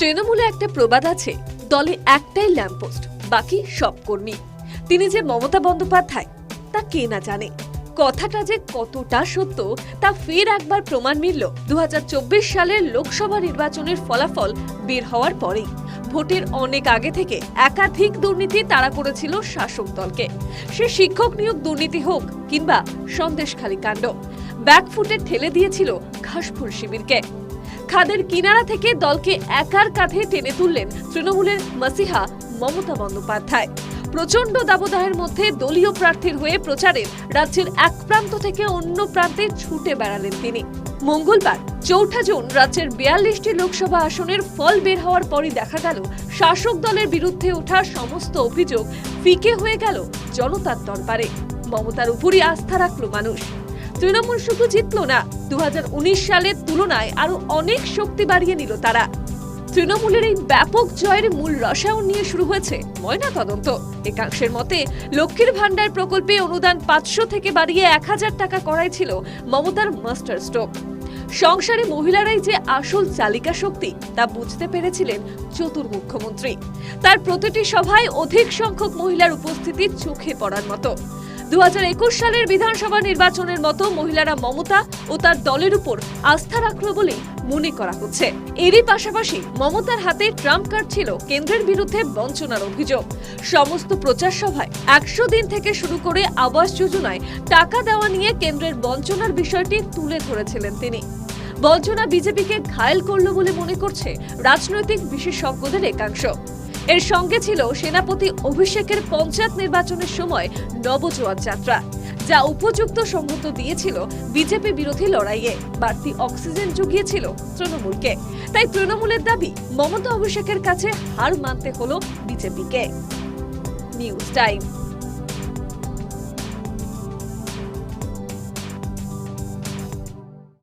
তৃণমূলে একটা প্রবাদ আছে, দলে একটাই ল্যাম্পপোস্ট, বাকি সব কর্মী। তিনি যে মমতা বন্দ্যোপাধ্যায়, তা কে না জানে? কথাটা যে কতটা সত্য, তা ফের একবার প্রমাণ মিলল দুহাজার চব্বিশ সালের লোকসভা নির্বাচনের ফলাফল বের হওয়ার পরেই। ভোটের অনেক আগে থেকে একাধিক দুর্নীতি তাড়া করেছিল শাসক দলকে। সে শিক্ষক নিয়োগ দুর্নীতি হোক কিংবা সন্দেশখালী কাণ্ড, ব্যাকফুটে ঠেলে দিয়েছিল ঘাসফুল শিবিরকে। খাদের কিনারা থেকে দলকে একার কাঁধে টেনে তুললেন তৃণমূলের মাসিহা মমতা বন্দ্যোপাধ্যায়। প্রচণ্ড দাবদাহের মধ্যে দলীয় প্রার্থীর হয়ে প্রচারে রাজ্যের এক প্রান্ত থেকে অন্য প্রান্তে ছুটে বেড়ালেন তিনি। মঙ্গলবার চৌঠা জুন রাজ্যের বিয়াল্লিশটি লোকসভা আসনের ফল বের হওয়ার পরই দেখা গেল, শাসক দলের বিরুদ্ধে ওঠা সমস্ত অভিযোগ ফিকে হয়ে গেল জনতার দরবারে। মমতার উপরই আস্থা রাখল মানুষ। তৃণমূল শুধু জিতল না দু সালের তুলনায় আরও অনেক শক্তি বাড়িয়ে নিল তারা। তৃণমূলের এই ব্যাপক জয়ের মূল রসায়ন নিয়ে শুরু হয়েছে ময়না তদন্ত একাংশের মতে, লক্ষ্মীর ভান্ডার প্রকল্পে অনুদান পাঁচশো থেকে বাড়িয়ে এক হাজার টাকা করাই ছিল মমতার মাস্টার স্ট্রোক। সংসারে মহিলারাই যে আসল চালিকা শক্তি, তা বুঝতে পেরেছিলেন চতুর মুখ্যমন্ত্রী। তার প্রতিটি সভায় অধিক সংখ্যক মহিলার উপস্থিতি চোখে পড়ার মতো। দু সালের বিধানসভা নির্বাচনের মতো মহিলারা মমতা ও তার দলের উপর আস্থা রাখল বলে মনে করা হচ্ছে। এরই পাশাপাশি মমতার হাতে ট্রাম্প কার্ড ছিল কেন্দ্রের বিরুদ্ধে বঞ্চনার অভিযোগ। সমস্ত প্রচার সভায় একশো দিন থেকে শুরু করে আবাস যোজনায় টাকা দেওয়া নিয়ে কেন্দ্রের বঞ্চনার বিষয়টি তুলে ধরেছিলেন তিনি। বঞ্চনা বিজেপিকে ঘায়েল করল বলে মনে করছে রাজনৈতিক বিশেষজ্ঞদের একাংশ। এর সঙ্গে ছিল সেনাপতি অভিষেকের পঞ্চায়েত নির্বাচনের সময় নবজোয়ার যাত্রা, যা উপযুক্ত সংহত দিয়েছিল বিজেপি বিরোধী লড়াইয়ে। বাড়তি অক্সিজেন জুগিয়েছিল তৃণমূলকে। তাই তৃণমূলের দাবি, মমতা অভিষেকের কাছে হার মানতে হল বিজেপিকে। News time.